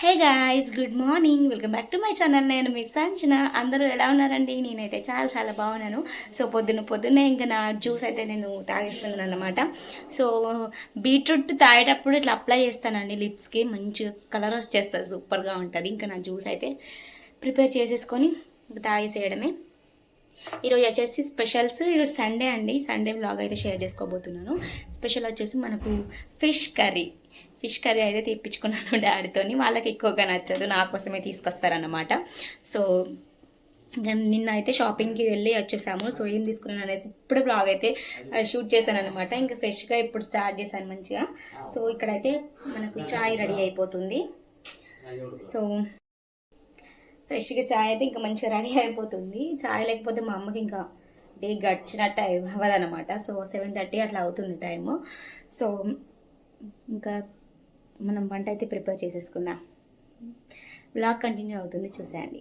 Hey guys good morning welcome back to my channel నేను మీ సంచన. అందరూ ఎలా ఉన్నారండి? నేనైతే చాలా చాలా బాగున్నాను. సో పొద్దున్న పొద్దున్నే ఇంకా నా జ్యూస్ అయితే నేను తాగేస్తున్నాను అనమాట సో బీట్రూట్ తాగేటప్పుడు ఇట్లా అప్లై చేస్తానండి లిప్స్కి. మంచి కలర్ వచ్చేస్తుంది సూపర్గా ఉంటుంది. ఇంకా నా జ్యూస్ అయితే ప్రిపేర్ చేసేసుకొని తాగేసేయడమే. ఈరోజు వచ్చేసి స్పెషల్స్. ఈరోజు సండే అండి. సండే బ్లాగ్ అయితే షేర్ చేసుకోబోతున్నాను. స్పెషల్ వచ్చేసి మనకు ఫిష్ కర్రీ. ఫిష్ కర్రీ అయితే తెప్పించుకున్నాను డాడీతోని. వాళ్ళకి ఎక్కువగా నచ్చదు నా కోసమే తీసుకొస్తారన్నమాట. సో నిన్న అయితే షాపింగ్కి వెళ్ళి వచ్చేసాము. సో ఏం తీసుకున్నాను అనేసి ఇప్పుడు బ్లాగ్ అయితే షూట్ చేశాను అనమాట ఇంకా ఫ్రెష్గా ఇప్పుడు స్టార్ట్ చేశాను మంచిగా. సో ఇక్కడైతే మనకు చాయ్ రెడీ అయిపోతుంది. సో ఫ్రెష్గా చాయ్ అయితే ఇంకా మంచిగా రెడీ అయిపోతుంది. చాయ్ లేకపోతే మా అమ్మకి ఇంకా డే గడిచినట్టు అవ్వదనమాట సో సెవెన్ థర్టీ అట్లా అవుతుంది టైము. సో ఇంకా మనం వంట అయితే ప్రిపేర్ చేసేసుకుందాం. బ్లాగ్ కంటిన్యూ అవుతుంది చూసేయండి.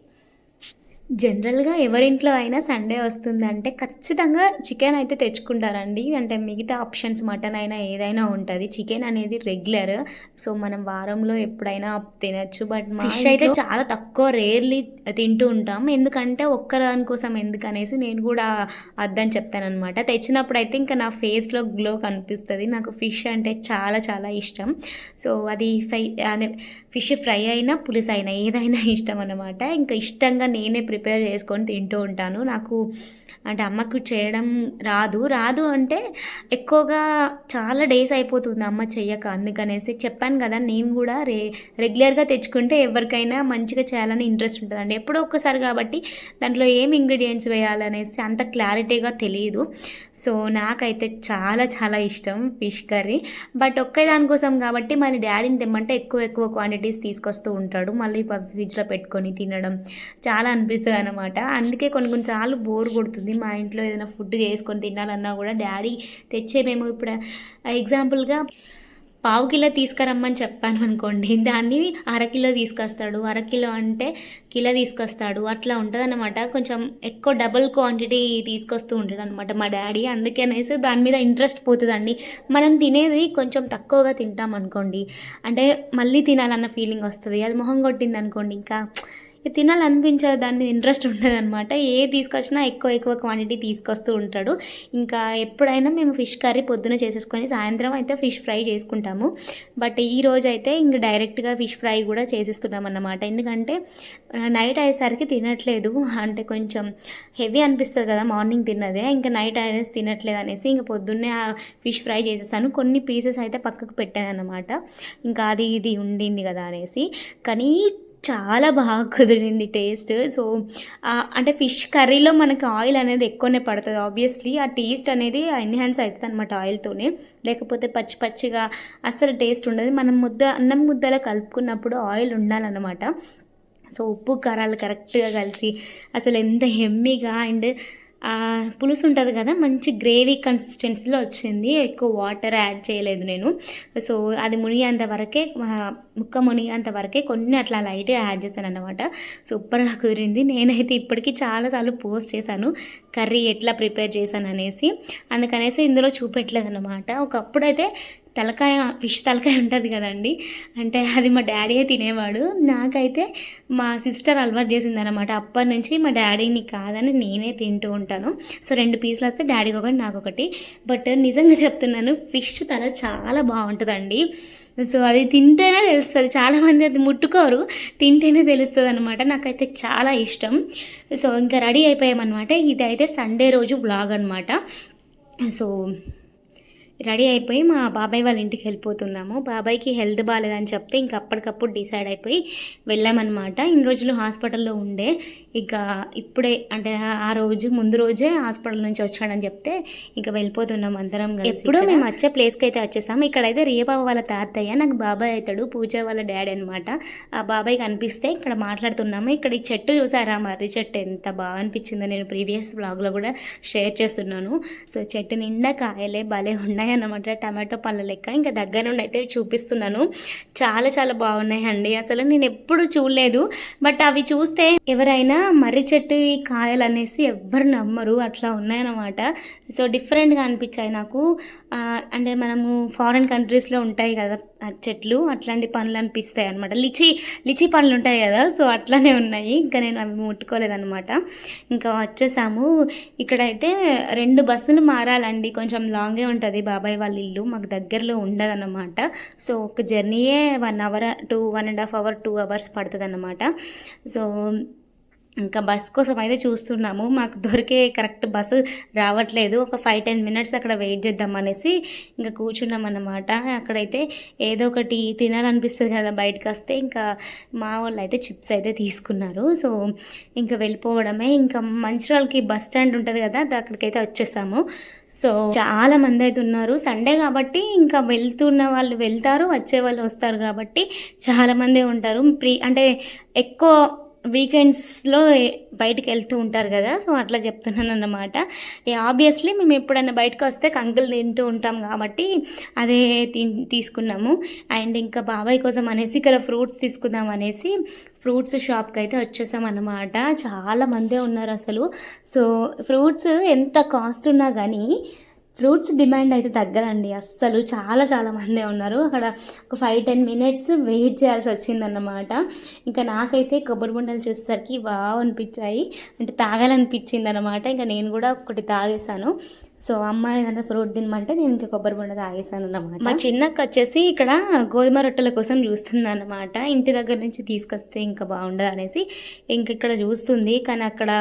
జనరల్గా ఎవరింట్లో అయినా సండే వస్తుందంటే ఖచ్చితంగా చికెన్ అయితే తెచ్చుకుంటారండి. అంటే మిగతా ఆప్షన్స్ మటన్ అయినా ఏదైనా ఉంటుంది. చికెన్ అనేది రెగ్యులర్. సో మనం వారంలో ఎప్పుడైనా తినచ్చు. బట్ ఫిష్ అయితే చాలా తక్కువ రేర్లీ తింటూ ఉంటాం. ఎందుకంటే ఒక్క దానికోసం ఎందుకనేసి నేను కూడా అద్దని చెప్తానమాట తెచ్చినప్పుడు అయితే ఇంకా నా ఫేస్లో గ్లో కనిపిస్తుంది. నాకు ఫిష్ అంటే చాలా చాలా ఇష్టం. సో అది ఫ్రై అదే ఫిష్ ఫ్రై అయినా పులుసు అయినా ఏదైనా ఇష్టం అన్నమాట. ఇంకా ఇష్టంగా నేనే ప్రిపేర్ చేసుకొని తింటూ ఉంటాను. నాకు అంటే అమ్మకు చేయడం రాదు. రాదు అంటే ఎక్కువగా చాలా డేస్ అయిపోతుంది అమ్మ చెయ్యక అందుకనేసి చెప్పాను కదా నేను కూడా రే రెగ్యులర్గా తెచ్చుకుంటే ఎవరికైనా మంచిగా చేయాలని ఇంట్రెస్ట్ ఉంటుందండి ఎప్పుడో ఒక్కసారి కాబట్టి దాంట్లో ఏం ఇంగ్రీడియంట్స్ వేయాలనేసి అంత క్లారిటీగా తెలియదు సో నాకైతే చాలా చాలా ఇష్టం ఫిష్ కర్రీ. బట్ ఒక్కే దానికోసం కాబట్టి మళ్ళీ డాడీని తెమ్మంటే ఎక్కువ ఎక్కువ క్వాంటిటీస్ తీసుకొస్తూ ఉంటాడు. మళ్ళీ ఫ్రిడ్జ్లో పెట్టుకొని తినడం చాలా అనిపిస్తుంది అనమాట అందుకే కొన్ని కొన్నిసార్లు బోర్ కొడుతుంది. మా ఇంట్లో ఏదైనా ఫుడ్ చేసుకొని తినాలన్నా కూడా డాడీ తెచ్చే మేము ఇప్పుడు ఎగ్జాంపుల్గా పావు కిలో తీసుకురమ్మని చెప్పాను అనుకోండి. దాన్ని అరకిలో తీసుకొస్తాడు. అరకిలో అంటే కిలో తీసుకొస్తాడు. అట్లా ఉంటుంది కొంచెం ఎక్కువ డబుల్ క్వాంటిటీ తీసుకొస్తూ ఉంటాడు అనమాట మా డాడీ. అందుకనేసి దాని మీద ఇంట్రెస్ట్ పోతుందండి. మనం తినేది కొంచెం తక్కువగా తింటాం అనుకోండి. అంటే మళ్ళీ తినాలన్న ఫీలింగ్ వస్తుంది. అది మొహం కొట్టింది అనుకోండి ఇంకా తినాలనిపించదు దాని మీద ఇంట్రెస్ట్ ఉండదు అనమాట ఏ తీసుకొచ్చినా ఎక్కువ ఎక్కువ క్వాంటిటీ తీసుకొస్తూ ఉంటాడు. ఇంకా ఎప్పుడైనా మేము ఫిష్ కర్రీ పొద్దున చేసేసుకొని సాయంత్రం అయితే ఫిష్ ఫ్రై చేసుకుంటాము. బట్ ఈ రోజు అయితే ఇంక డైరెక్ట్గా ఫిష్ ఫ్రై కూడా చేసేస్తున్నాం అన్నమాట ఎందుకంటే నైట్ అయ్యేసరికి తినట్లేదు. అంటే కొంచెం హెవీ అనిపిస్తుంది కదా మార్నింగ్ తిన్నదే. ఇంకా నైట్ అయ్యేసి తినట్లేదు అనేసి ఇంకా పొద్దున్నే ఆ ఫిష్ ఫ్రై చేసేసాను. కొన్ని పీసెస్ అయితే పక్కకు పెట్టాను అనమాట ఇంకా అది ఇది ఉండింది కదా అనేసి. కానీ చాలా బాగా కుదిరింది టేస్ట్. సో అంటే ఫిష్ కర్రీలో మనకి ఆయిల్ అనేది ఎక్కువనే పడుతుంది ఆబ్వియస్లీ ఆ టేస్ట్ అనేది ఎన్హాన్స్ అవుతుంది అనమాట ఆయిల్తోనే. లేకపోతే పచ్చి పచ్చిగా అస్సలు టేస్ట్ ఉండదు. మనం ముద్ద అన్నం ముద్దలో కలుపుకున్నప్పుడు ఆయిల్ ఉండాలన్నమాట. సో ఉప్పు కారాలు కరెక్ట్గా కలిసి అసలు ఎంత హెమ్మీగా అండ్ పులుసు ఉంటుంది కదా మంచి గ్రేవీ కన్సిస్టెన్సీలో వచ్చింది. ఎక్కువ వాటర్ యాడ్ చేయలేదు నేను. సో అది మునిగేంత వరకే ముక్క మునిగేంత వరకే కొన్ని అట్లా లైట్గా యాడ్ చేశాను అనమాట సూపర్గా కుదిరింది. నేనైతే ఇప్పటికీ చాలాసార్లు పోస్ట్ చేశాను. కర్రీ ఎట్లా ప్రిపేర్ చేశాను అనేసి అందుకనేసి ఇందులో చూపెట్టలేదు అనమాట ఒకప్పుడైతే తలకాయ ఫిష్ తలకాయ ఉంటుంది కదండి. అంటే అది మా డాడీయే తినేవాడు. నాకైతే మా సిస్టర్ అలవాటు చేసింది అనమాట అప్పటి నుంచి మా డాడీని కాదని నేనే తింటూ ఉంటాను. సో రెండు పీసులు వస్తే డాడీకి ఒకటి నాకు ఒకటి. బట్ నిజంగా చెప్తున్నాను ఫిష్ తల చాలా బాగుంటుందండి. సో అది తింటేనే తెలుస్తుంది. చాలామంది అది ముట్టుకోరు. తింటేనే తెలుస్తుంది అనమాట నాకైతే చాలా ఇష్టం. సో ఇంకా రెడీ అయిపోయామన్నమాట. ఇది అయితే సండే రోజు వ్లాగ్ అనమాట సో రెడీ అయిపోయి మా బాబాయ్ వాళ్ళ ఇంటికి వెళ్ళిపోతున్నాము. బాబాయ్కి హెల్త్ బాగాలేదని చెప్తే ఇంక అప్పటికప్పుడు డిసైడ్ అయిపోయి వెళ్ళామన్నమాట. ఇన్ని రోజులు హాస్పిటల్లో ఉండే. ఇక ఇప్పుడే అంటే ఆ రోజు ముందు రోజే హాస్పిటల్ నుంచి వచ్చాడని చెప్తే ఇక వెళ్ళిపోతున్నాం అందరం ఎప్పుడో మేము వచ్చే ప్లేస్కి అయితే వచ్చేసాము. ఇక్కడైతే రియబాబు వాళ్ళ తాతయ్య నాకు బాబాయ్ అవుతాడు పూజ వాళ్ళ డాడీ అనమాట ఆ బాబాయ్ కనిపిస్తే ఇక్కడ మాట్లాడుతున్నాము. ఇక్కడ ఈ చెట్టు చూసారా? మర్రి చెట్టు ఎంత బాగా అనిపించిందో నేను ప్రీవియస్ బ్లాగ్లో కూడా షేర్ చేస్తున్నాను. సో చెట్టు నిండా కాయలే భలే ఉన్నాయి. అన్నమాట టమాటో పళ్ళ లెక్క. ఇంకా దగ్గర నుండి అయితే చూపిస్తున్నాను. చాలా చాలా బాగున్నాయి అండి అసలు నేను ఎప్పుడు చూడలేదు. బట్ అవి చూస్తే ఎవరైనా మర్రి చెట్టు ఈ కాయలు అనేసి ఎవ్వరు నమ్మరు. అట్లా ఉన్నాయన్నమాట. సో డిఫరెంట్గా అనిపించాయి నాకు. అంటే మనము ఫారిన్ కంట్రీస్లో ఉంటాయి కదా. చెట్లు అట్లాంటి పండ్లు అనిపిస్తాయి అనమాట లిచి లిచి పండ్లు ఉంటాయి కదా సో అట్లానే ఉన్నాయి. ఇంకా నేను అవి ముట్టుకోలేదన్నమాట. ఇంకా వచ్చేసాము. ఇక్కడైతే రెండు బస్సులు మారాలండి. కొంచెం లాంగే ఉంటుంది బాబాయ్ వాళ్ళ ఇల్లు. మాకు దగ్గరలో ఉండదన్నమాట. సో ఒక జర్నీయే one hour two one and half hour two hours పడుతుంది అన్నమాట సో ఇంకా బస్ కోసం అయితే చూస్తున్నాము. మాకు దొరికే కరెక్ట్ బస్సు రావట్లేదు. ఒక ఫైవ్ టెన్ మినిట్స్ అక్కడ వెయిట్ చేద్దాం అనేసి ఇంకా కూర్చున్నాం అన్నమాట. అక్కడైతే ఏదో ఒకటి తినాలనిపిస్తుంది కదా బయటకు వస్తే. ఇంకా మా వాళ్ళు అయితే చిప్స్ అయితే తీసుకున్నారు. సో ఇంకా వెళ్ళిపోవడమే. ఇంకా మంచిర్యాలకి బస్ స్టాండ్ ఉంటుంది కదా అక్కడికైతే వచ్చేసాము. సో చాలా మంది అయితే ఉన్నారు. సండే కాబట్టి ఇంకా వెళ్తున్న వాళ్ళు వెళ్తారు వచ్చే వాళ్ళు వస్తారు కాబట్టి చాలా మంది ఉంటారు. ప్రీ అంటే ఎక్కువ వీకెండ్స్లో బయటికి వెళ్తూ ఉంటారు కదా సో అట్లా చెప్తున్నాను అన్నమాట ఆబ్వియస్లీ మేము ఎప్పుడైనా బయటకు వస్తే కంకులు తింటూ ఉంటాం కాబట్టి అదే తి తీసుకున్నాము. అండ్ ఇంకా బాబాయ్ కోసం అనేసి ఇక్కడ ఫ్రూట్స్ తీసుకుందాం అనేసి ఫ్రూట్స్ షాప్కి అయితే వచ్చేసాం అన్నమాట చాలా మందే ఉన్నారు అసలు. సో ఫ్రూట్స్ ఎంత కాస్ట్ ఉన్నా కానీ ఫ్రూట్స్ డిమాండ్ అయితే తగ్గదండి. అస్సలు చాలా చాలా మందే ఉన్నారు. అక్కడ ఒక ఫైవ్ టెన్ మినిట్స్ వెయిట్ చేయాల్సి వచ్చిందన్నమాట. ఇంకా నాకైతే కొబ్బరి బొండలు చూసేసరికి వావ్ అనిపించాయి. అంటే తాగాలనిపించింది అనమాట ఇంకా నేను కూడా ఒకటి తాగేసాను సో అమ్మ ఏదైనా ఫ్రూట్ తినమంటే నేను ఇంకా కొబ్బరి బొండ తాగేసాను అన్నమాట. మా చిన్నక్క వచ్చేసి ఇక్కడ గోధుమ రొట్టెల కోసం చూస్తుంది అనమాట ఇంటి దగ్గర నుంచి తీసుకొస్తే ఇంకా బాగుండదు అనేసి ఇంక ఇక్కడ చూస్తుంది. కానీ అక్కడ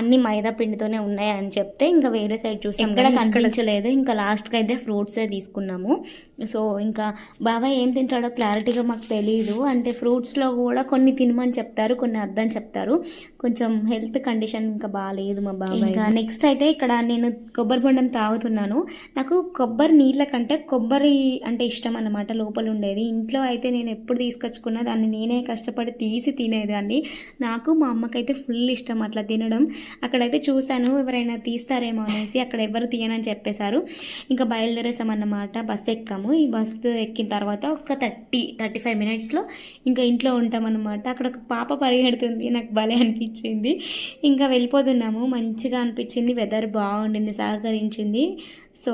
అన్ని మైదా పిండితోనే ఉన్నాయి అని చెప్తే ఇంకా వేరే సైడ్ చూసాం ఇక్కడ కనిపించలేదు. ఇంకా లాస్ట్కి అయితే ఫ్రూట్సే తీసుకున్నాము. సో ఇంకా బాబాయ్ ఏం తింటాడో క్లారిటీగా మాకు తెలియదు అంటే ఫ్రూట్స్లో కూడా కొన్ని తినమని చెప్తారు కొన్ని అర్థం చెప్తారు. కొంచెం హెల్త్ కండిషన్ ఇంకా బాగాలేదు మా బాబాయ్. ఇంకా నెక్స్ట్ అయితే ఇక్కడ నేను కొబ్బరి బొండం తాగుతున్నాను. నాకు కొబ్బరి నీళ్ళ కంటే కొబ్బరి అంటే ఇష్టం అన్నమాట లోపల ఉండేది. ఇంట్లో అయితే నేను ఎప్పుడు తీసుకొచ్చుకున్నా దాన్ని నేనే కష్టపడి తీసి తినేదాన్ని. నాకు మా అమ్మకైతే ఫుల్ ఇష్టం అట్లా తినడం. అక్కడైతే చూశాను ఎవరైనా తీస్తారేమో అనేసి అక్కడ ఎవరు తీయనని చెప్పేశారు. ఇంకా బయలుదేరేసామన్నమాట బస్సు ఎక్కాము. ఈ బస్సు ఎక్కిన తర్వాత ఒక థర్టీ థర్టీ ఫైవ్ మినిట్స్లో ఇంకా ఇంట్లో ఉంటామన్నమాట అక్కడ ఒక పాప పరిగెడుతుంది నాకు భలే అనిపించింది. ఇంకా వెళ్ళిపోతున్నాము. మంచిగా అనిపించింది వెదర్ బాగుండింది సహకరి నిర్ణయించింది సో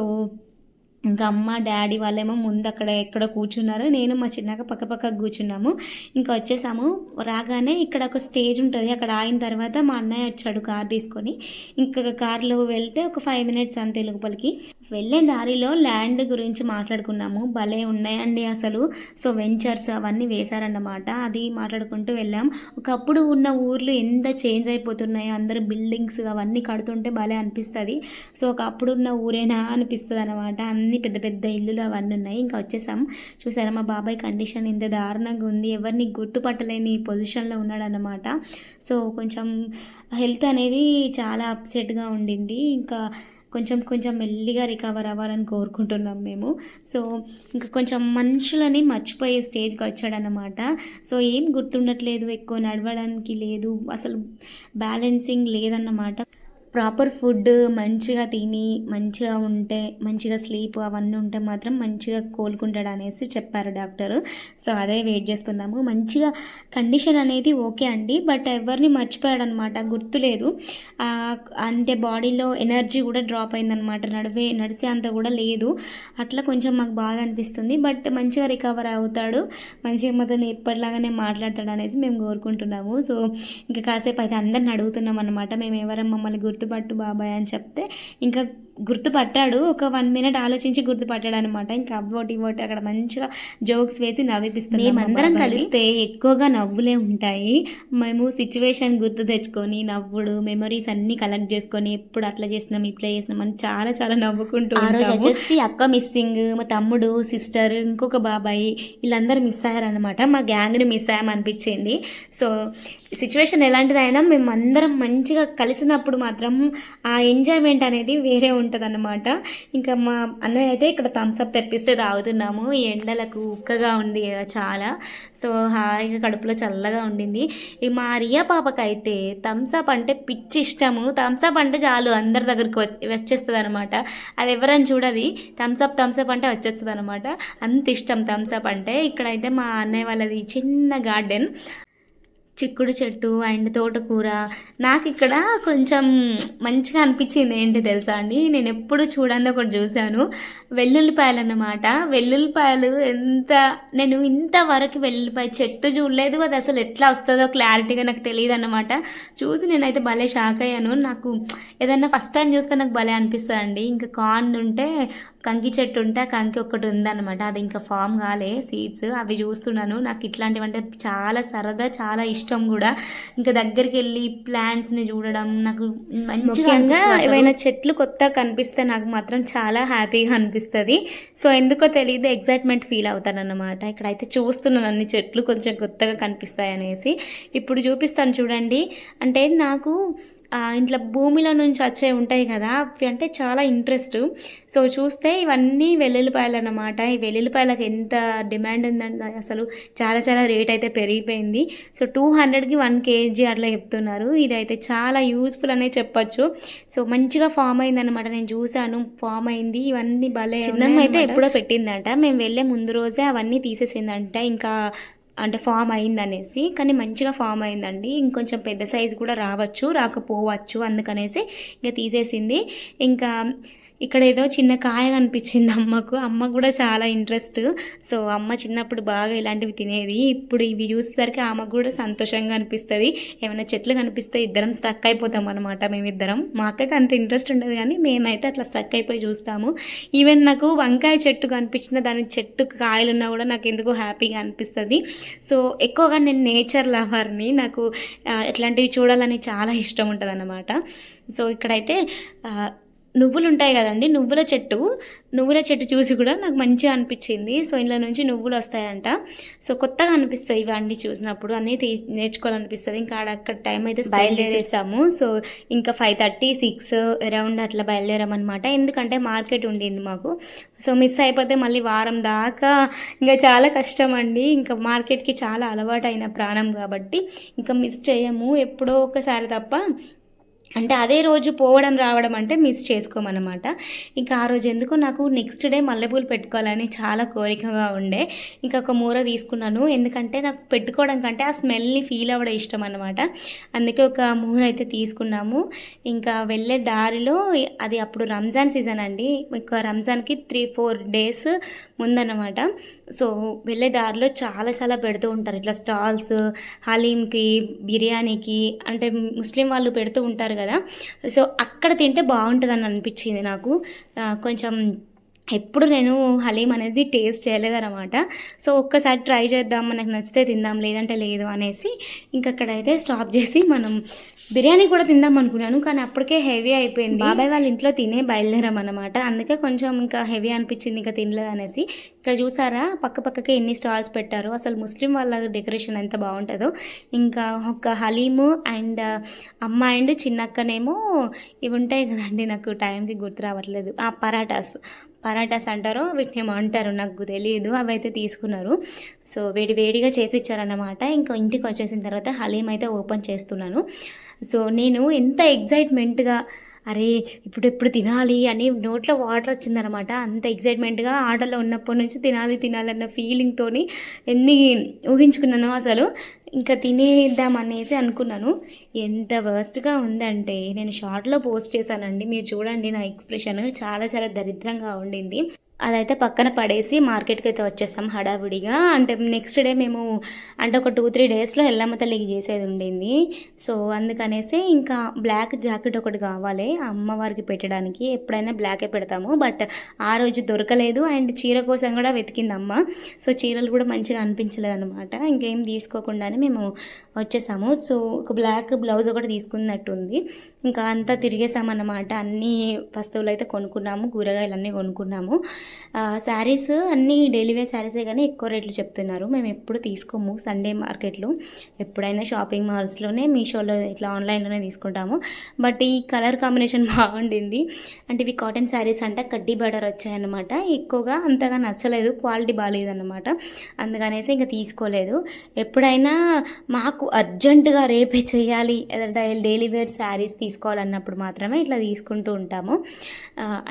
ఇంకా అమ్మ డాడీ వాళ్ళేమో ముందు అక్కడ ఎక్కడ కూర్చున్నారు. నేను మా చిన్నక పక్క పక్క కూర్చున్నాము. ఇంకా వచ్చేసాము. రాగానే ఇక్కడ ఒక స్టేజ్ ఉంటుంది. అక్కడ ఆగిన తర్వాత మా అన్నయ్య వచ్చాడు కార్ తీసుకొని. ఇంకా కార్లో వెళ్తే ఒక ఫైవ్ మినిట్స్ అంతే లోపలికి. వెళ్ళే దారిలో ల్యాండ్ గురించి మాట్లాడుకున్నాము. భలే ఉన్నాయండి అసలు. సో వెంచర్స్ అవన్నీ వేశారన్నమాట. అది మాట్లాడుకుంటూ వెళ్ళాం. ఒకప్పుడు ఉన్న ఊర్లు ఎంత చేంజ్ అయిపోతున్నాయో అందరు బిల్డింగ్స్ అవన్నీ కడుతుంటే భలే అనిపిస్తుంది. సో ఒకప్పుడు ఉన్న ఊరేనా అనిపిస్తుంది అనమాట అన్ని పెద్ద పెద్ద ఇల్లులు అవన్నీ ఉన్నాయి. ఇంకా వచ్చేసాం. చూసారా మా బాబాయ్ కండిషన్ ఇంత దారుణంగా ఉంది. ఎవరిని గుర్తుపట్టలేని పొజిషన్లో ఉన్నాడనమాట సో కొంచెం హెల్త్ అనేది చాలా అప్సెట్గా ఉండింది. ఇంకా కొంచెం కొంచెం మెల్లిగా రికవర్ అవ్వాలని కోరుకుంటున్నాం మేము. సో ఇంకా కొంచెం మనుషులని మర్చిపోయే స్టేజ్కి వచ్చాడనమాట సో ఏం గుర్తుండట్లేదు ఎక్కువ నడవడానికి లేదు అసలు బ్యాలెన్సింగ్ లేదన్నమాట. ప్రాపర్ ఫుడ్ మంచిగా తిని మంచిగా ఉంటే మంచిగా స్లీప్ అవన్నీ ఉంటే మాత్రం మంచిగా కోలుకుంటాడు అనేసి చెప్పారు డాక్టర్. సో అదే వెయిట్ చేస్తున్నాము. మంచిగా కండిషన్ అనేది ఓకే అండి బట్ ఎవరిని మర్చిపోయాడు అనమాట గుర్తులేదు అంతే బాడీలో ఎనర్జీ కూడా డ్రాప్ అయిందనమాట నడివే నడిసే అంత కూడా లేదు. అట్లా కొంచెం మాకు బాధ అనిపిస్తుంది బట్ మంచిగా రికవర్ అవుతాడు. మంచిగా మొత్తం ఎప్పటిలాగానే మాట్లాడతాడు అనేసి మేము కోరుకుంటున్నాము. సో ఇంకా కాసేపు అయితే అందరిని అడుగుతున్నాం అనమాట మేము ఎవరైనా మమ్మల్ని గుర్తు గుర్తుపట్టు బాబాయ్ అని చెప్తే ఇంకా గుర్తుపట్టాడు. ఒక వన్ మినిట్ ఆలోచించి గుర్తుపట్టాడు అనమాట ఇంకా అవ్వోటి ఇవ్వటి అక్కడ మంచిగా జోక్స్ వేసి నవ్విపిస్తున్నాం మేమందరం కలిస్తే ఎక్కువగా నవ్వులే ఉంటాయి. మేము సిచ్యువేషన్ గుర్తు తెచ్చుకొని నవ్వుడు మెమరీస్ అన్ని కలెక్ట్ చేసుకొని ఎప్పుడు అట్లా చేసినాం ఇట్లా చేసినాం అని చాలా చాలా నవ్వుకుంటూ వచ్చేసి అక్క మిస్సింగ్ మా తమ్ముడు సిస్టర్ ఇంకొక బాబాయ్ వీళ్ళందరూ మిస్ అయ్యారనమాట మా గ్యాంగ్ని మిస్ అయ్యామనిపించింది. సో సిచ్యువేషన్ ఎలాంటిదైనా మేము అందరం మంచిగా కలిసినప్పుడు మాత్రం ఆ ఎంజాయ్మెంట్ అనేది వేరే ఉంటుంది అనమాట ఇంకా మా అన్నయ్య అయితే ఇక్కడ థమ్స్అప్ తెప్పిస్తే తాగుతున్నాము. ఈ ఎండలకు ఉక్కగా ఉంది చాలా. సో హాయిగా కడుపులో చల్లగా ఉండింది. ఈ మా రియా పాపకైతే థమ్స్అప్ అంటే పిచ్చి ఇష్టము. థమ్స్అప్ అంటే చాలు అందరి దగ్గరికి వచ్చి వచ్చేస్తుంది అనమాట అది ఎవరని చూడది. థమ్స్అప్ థమ్స్అప్ అంటే వచ్చేస్తుంది అనమాట అంత ఇష్టం థమ్స్అప్ అంటే. ఇక్కడైతే మా అన్నయ్య వాళ్ళది చిన్న గార్డెన్ చిక్కుడు చెట్టు అండ్ తోటకూర. నాకు ఇక్కడ కొంచెం మంచిగా అనిపించింది ఏంటి తెలుసా అండి? నేను ఎప్పుడు చూడండి ఒకటి చూశాను. వెల్లుల్లిపాయలు అన్నమాట వెల్లుల్లిపాయలు ఎంత నేను ఇంతవరకు వెల్లుల్లిపాయ చెట్టు చూడలేదు. అది అసలు ఎట్లా వస్తుందో క్లారిటీగా నాకు తెలియదు అన్నమాట చూసి నేనైతే భలే షాక్ అయ్యాను. నాకు ఏదన్నా ఫస్ట్ టైం చూస్తే నాకు భలే అనిపిస్తుంది అండి. ఇంకా కార్న్ ఉంటే కంకి చెట్టు ఉంటే కంకి ఒకటి ఉందన్నమాట. అది ఇంకా ఫామ్ కాలే సీడ్స్ అవి చూస్తున్నాను. నాకు ఇట్లాంటివి అంటే చాలా సరదా చాలా ఇష్టం. కూడా. ఇంకా దగ్గరికి వెళ్ళి ప్లాంట్స్ని చూడడం నాకు ముఖ్యంగా ఏవైనా చెట్లు కొత్తగా కనిపిస్తే నాకు మాత్రం చాలా హ్యాపీగా అనిపిస్తుంది. సో ఎందుకో తెలియదు ఎగ్జైట్మెంట్ ఫీల్ అవుతాను అన్నమాట ఇక్కడైతే చూస్తున్నాను అన్ని చెట్లు కొంచెం కొత్తగా కనిపిస్తాయి అనేసి ఇప్పుడు చూపిస్తాను చూడండి. అంటే నాకు ఇంట్లో భూమిలో నుంచి వచ్చే ఉంటాయి కదా అవి అంటే చాలా ఇంట్రెస్ట్ సో చూస్తే ఇవన్నీ వెల్లుల్లిపాయలు అన్నమాట. ఈ వెల్లుల్లిపాయలకు ఎంత డిమాండ్ ఉందంటే అసలు చాలా చాలా రేట్ అయితే పెరిగిపోయింది. సో టూ హండ్రెడ్కి వన్ కేజీ అట్లా చెప్తున్నారు. ఇదైతే చాలా యూస్ఫుల్ అనే చెప్పొచ్చు. సో మంచిగా ఫామ్ అయిందన్నమాట. నేను చూశాను ఫామ్ అయింది. ఇవన్నీ భలే అయితే ఎప్పుడో పెట్టిందంట. మేము వెళ్ళే ముందు రోజే అవన్నీ తీసేసిందంట. ఇంకా అంటే ఫామ్ అయిందనేసి కానీ మంచిగా ఫామ్ అయిందండి. ఇంకొంచెం పెద్ద సైజు కూడా రావచ్చు రాకపోవచ్చు అందుకనేసి ఇంకా తీసేసింది. ఇంకా ఇక్కడ ఏదో చిన్న కాయ కనిపించింది అమ్మకు. అమ్మ కూడా చాలా ఇంట్రెస్ట్ సో అమ్మ చిన్నప్పుడు బాగా ఇలాంటివి తినేది. ఇప్పుడు ఇవి చూసేసరికి ఆమెకు కూడా సంతోషంగా అనిపిస్తుంది. ఏమైనా చెట్లు కనిపిస్తే ఇద్దరం స్టక్ అయిపోతాం అనమాట మేమిద్దరం. మా అక్కకి అంత ఇంట్రెస్ట్ ఉండదు కానీ మేమైతే అట్లా స్టక్ అయిపోయి చూస్తాము. ఈవెన్ నాకు వంకాయ చెట్టు కనిపించిన దాని చెట్టు కాయలున్నా కూడా నాకు ఎందుకో హ్యాపీగా అనిపిస్తుంది. సో ఎక్కువగా నేను నేచర్ లవర్ని నాకు ఇట్లాంటివి చూడాలని చాలా ఇష్టం ఉంటుంది అన్నమాట సో ఇక్కడైతే నువ్వులు ఉంటాయి కదండి నువ్వుల చెట్టు. నువ్వుల చెట్టు చూసి కూడా నాకు మంచిగా అనిపించింది. సో ఇంట్లో నుంచి నువ్వులు వస్తాయంట. సో కొత్తగా అనిపిస్తాయి ఇవన్నీ చూసినప్పుడు. అన్నీ తీ నేర్చుకోవాలనిపిస్తుంది. ఇంకా అక్కడ టైం అయితే బయలుదేరేసాము సో ఇంకా ఫైవ్ థర్టీ సిక్స్ అరౌండ్ అట్లా బయలుదేరామన్నమాట. ఎందుకంటే మార్కెట్ ఉండింది మాకు. సో మిస్ అయిపోతే మళ్ళీ వారం దాకా ఇంకా చాలా కష్టం అండి ఇంకా మార్కెట్కి చాలా అలవాటు అయిన ప్రాణం కాబట్టి ఇంకా మిస్ చేయము. ఎప్పుడో ఒకసారి తప్ప అంటే అదే రోజు పోవడం రావడం అంటే మిస్ చేసుకోమన్నమాట. ఇంకా ఆ రోజు ఎందుకో నాకు నెక్స్ట్ డే మల్లెపూలు పెట్టుకోవాలని చాలా కోరికగా ఉండే. ఇంకా ఒక మూర తీసుకున్నాను. ఎందుకంటే నాకు పెట్టుకోవడం కంటే ఆ స్మెల్ని ఫీల్ అవ్వడం ఇష్టం అనమాట అందుకే ఒక మూర అయితే తీసుకున్నాము. ఇంకా వెళ్ళే దారిలో అది అప్పుడు రంజాన్ సీజన్ అండి. ఇంకా రంజాన్కి త్రీ ఫోర్ డేస్ ముందన్నమాట. సో వెళ్ళే దారిలో చాలా చాలా పెడుతూ ఉంటారు. ఇట్లా స్టాల్స్ హలీంకి బిర్యానీకి అంటే ముస్లిం వాళ్ళు పెడుతూ ఉంటారు కదా. సో అక్కడ తింటే బాగుంటుందని అనిపించింది నాకు. కొంచెం ఎప్పుడు నేను హలీం అనేది టేస్ట్ చేయలేదన్నమాట. సో ఒక్కసారి ట్రై చేద్దాం మనకు నచ్చితే తిందాం లేదంటే లేదు అనేసి ఇంక అక్కడైతే స్టాప్ చేసి మనం బిర్యానీ కూడా తిందాం అనుకున్నాను. కానీ అప్పటికే హెవీ అయిపోయింది. బాబాయ్ వాళ్ళ ఇంట్లో తినే బయలుదేరాం అనమాట అందుకే కొంచెం ఇంకా హెవీ అనిపించింది ఇంకా తినలేదు అనేసి. ఇక్కడ చూసారా? పక్క పక్కకే ఎన్ని స్టాల్స్ పెట్టారు. అసలు ముస్లిం వాళ్ళ డెకరేషన్ ఎంత బాగుంటుందో. ఇంకా ఒక హలీము అండ్ అమ్మ అండ్ చిన్నక్కనేమో ఇవి ఉంటాయి కదండి నాకు టైంకి గుర్తు రావట్లేదు. ఆ పరాటాస్. పరాటాస్ అంటారో వీటిని ఏమో అంటారు. నాకు తెలియదు అవి అయితే తీసుకున్నారు. సో వేడి వేడిగా చేసి ఇచ్చారన్నమాట ఇంకా ఇంటికి వచ్చేసిన తర్వాత హలీం అయితే ఓపెన్ చేస్తున్నాను. సో నేను ఎంత ఎగ్జైట్మెంట్గా అరే ఇప్పుడు ఎప్పుడు తినాలి అని నోట్లో వాటర్ వచ్చిందనమాట అంత ఎగ్జైట్మెంట్గా ఆర్డర్లో ఉన్నప్పటి నుంచి తినాలి తినాలన్న ఫీలింగ్తోని ఎన్ని ఊహించుకున్నానో అసలు. ఇంకా తినేద్దాం అనేసి అనుకున్నాను. ఎంత వర్స్ట్గా ఉందంటే నేను షార్ట్లో పోస్ట్ చేశానండి. మీరు చూడండి నా ఎక్స్ప్రెషన్ చాలా చాలా దరిద్రంగా ఉండింది. అదైతే పక్కన పడేసి మార్కెట్కి అయితే వచ్చేస్తాం హడావిడిగా. అంటే నెక్స్ట్ డే మేము అంటే ఒక టూ త్రీ డేస్లో ఎల్లమ్మ తల్లికి చేసేది ఉండింది. సో అందుకనేసి ఇంకా బ్లాక్ జాకెట్ ఒకటి కావాలి. అమ్మవారికి పెట్టడానికి ఎప్పుడైనా బ్లాకే పెడతాము. బట్ ఆ రోజు దొరకలేదు. అండ్ చీర కోసం కూడా వెతికింది అమ్మ సో చీరలు కూడా మంచిగా అనిపించలేదు అనమాట ఇంకేం తీసుకోకుండానే మేము వచ్చేసాము. సో ఒక బ్లాక్ బ్లౌజ్ ఒకటి తీసుకున్నట్టుంది. ఇంకా అంతా తిరిగేసామన్నమాట అన్ని వస్తువులు అయితే కొనుక్కున్నాము కూరగాయలు అన్నీ కొనుక్కున్నాము శారీస్ అన్నీ డైలీ వేర్ శారీసే కానీ ఎక్కువ రేట్లు చెప్తున్నారు. మేము ఎప్పుడు తీసుకోము సండే మార్కెట్లో. ఎప్పుడైనా షాపింగ్ మాల్స్లోనే మీషోలో ఇట్లా ఆన్లైన్లోనే తీసుకుంటాము. బట్ ఈ కలర్ కాంబినేషన్ బాగుండింది. అంటే ఇవి కాటన్ శారీస్ అంటే కడ్డీ బార్డర్ వచ్చాయన్నమాట. ఎక్కువగా అంతగా నచ్చలేదు క్వాలిటీ బాగాలేదన్నమాట అందుకనేసి ఇంకా తీసుకోలేదు. ఎప్పుడైనా మాకు అర్జెంటుగా రేపే చేయాలి డైలీ వేర్ శారీస్ తీసుకోవాలన్నప్పుడు మాత్రమే ఇట్లా తీసుకుంటూ ఉంటాము.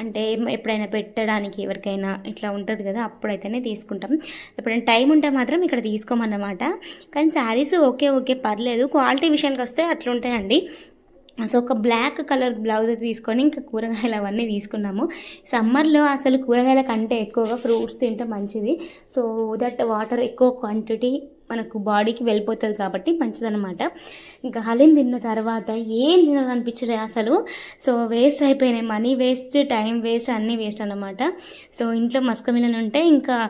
అంటే ఎప్పుడైనా పెట్టడానికి ఎవరికైనా ఎవరికైనా ఇట్లా ఉంటుంది కదా అప్పుడైతేనే తీసుకుంటాం. ఎప్పుడైనా టైం ఉంటే మాత్రం ఇక్కడ తీసుకోమన్నమాట. కానీ శారీస్ ఓకే ఓకే పర్లేదు. క్వాలిటీ విషయానికి వస్తే అట్లుంటాయండి. సో ఒక బ్లాక్ కలర్ బ్లౌజ్ తీసుకొని ఇంకా కూరగాయలు అవన్నీ తీసుకున్నాము. సమ్మర్లో అసలు కూరగాయల కంటే ఎక్కువగా ఫ్రూట్స్ తింటే మంచిది. సో దట్ వాటర్ ఎక్కువ క్వాంటిటీ మనకు బాడీకి వెళ్ళిపోతుంది కాబట్టి మంచిదన్నమాట. ఇంకా హలీం తిన్న తర్వాత ఏం తినాలనిపించలే అసలు. సో వేస్ట్ అయిపోయినాయి. మనీ వేస్ట్ టైం వేస్ట్ అన్నీ వేస్ట్ అన్నమాట. సో ఇంట్లో మస్కమిలన్ ఉంటే ఇంకా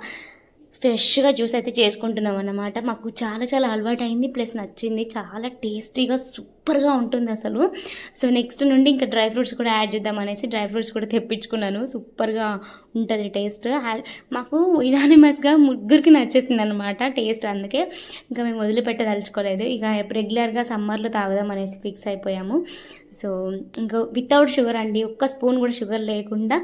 ఫ్రెష్గా జ్యూస్ అయితే చేసుకుంటున్నాం అన్నమాట మాకు చాలా చాలా అలవాటు అయింది ప్లస్ నచ్చింది. చాలా టేస్టీగా సూపర్గా ఉంటుంది అసలు. సో నెక్స్ట్ నుండి ఇంకా డ్రై ఫ్రూట్స్ కూడా యాడ్ చేద్దాం అనేసి డ్రై ఫ్రూట్స్ కూడా తెప్పించుకున్నాను. సూపర్గా ఉంటుంది టేస్ట్. మాకు ఇనానిమస్గా ముగ్గురికి నచ్చేసింది అనమాట టేస్ట్ అందుకే ఇంకా మేము వదిలిపెట్టదలుచుకోలేదు ఇక రెగ్యులర్గా సమ్మర్లో తాగుదాం అనేసి ఫిక్స్ అయిపోయాము. సో ఇంకా వితౌట్ షుగర్ అండి ఒక్క స్పూన్ కూడా షుగర్ లేకుండా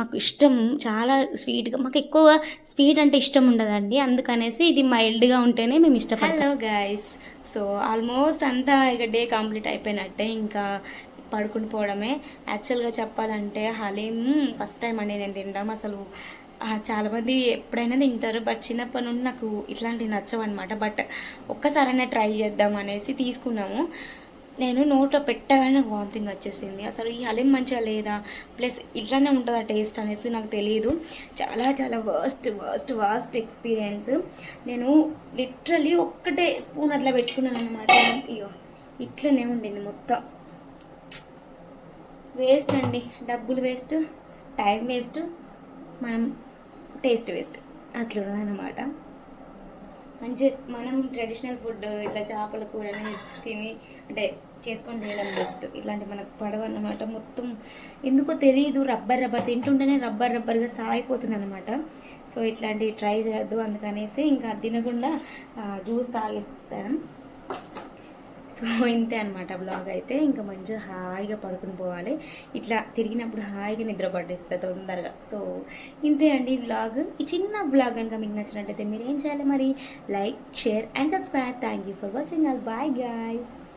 మాకు ఇష్టం చాలా స్వీట్గా మాకు ఎక్కువ స్వీట్ అంటే ఇష్టం ఉండదండి. అందుకనేసి ఇది మైల్డ్గా ఉంటేనే మేము ఇష్టపడతాం. హలో గైస్ సో ఆల్మోస్ట్ అంతా ఇక డే కంప్లీట్ అయిపోయినట్టే ఇంకా పడుకుని పోవడమే. యాక్చువల్గా చెప్పాలంటే హలీం ఫస్ట్ టైం అండి నేను తినడం. అసలు చాలామంది ఎప్పుడైనా తింటారు బట్ చిన్నప్పటి నుండి నాకు ఇట్లాంటివి నచ్చవు అనమాట బట్ ఒక్కసారైనా ట్రై చేద్దాం అనేసి తీసుకున్నాము. నేను నోట్లో పెట్టగానే నాకు వామిటింగ్ వచ్చేసింది. అసలు ఈ హలీం మంచిగా లేదా? ప్లస్ ఇట్లానే ఉంటుందా టేస్ట్ అనేసి నాకు తెలియదు చాలా చాలా వర్స్ట్ వర్స్ట్ వర్స్ట్ ఎక్స్పీరియన్స్ నేను లిటరలీ ఒక్కటే స్పూన్ అట్లా పెట్టుకున్నాను అనమాట ఇయో ఇట్లనే ఉండింది మొత్తం. వేస్ట్ అండి. డబ్బులు వేస్ట్ టైం వేస్ట్ మనం టేస్ట్ వేస్ట్ అట్లా అనమాట మంచి మనం ట్రెడిషనల్ ఫుడ్ ఇట్లా చేపల కూరని తిని అంటే చేసుకొని తినడం బెస్ట్ ఇట్లాంటి మనకు పడవ అన్నమాట. మొత్తం ఎందుకో తెలియదు రబ్బర్ రబ్బర్. తింటుంటేనే రబ్బర్ రబ్బర్గా సాగిపోతుంది అనమాట సో ఇట్లాంటివి ట్రై చేయొద్దు అందుకనేసి ఇంకా తినకుండా జ్యూస్ తాగేస్తాను. సో ఇంతే అనమాట బ్లాగ్ అయితే. ఇంకా మంచిగా హాయిగా పడుకుని పోవాలి. ఇట్లా తిరిగినప్పుడు హాయిగా నిద్ర పట్టేస్తుంది తొందరగా. సో ఇంతే అండి బ్లాగ్. ఈ చిన్న బ్లాగ్ కనుక మీకు నచ్చినట్టయితే మీరు ఏం చేయాలి మరి? Like share and subscribe. Thank you for watching. All bye guys.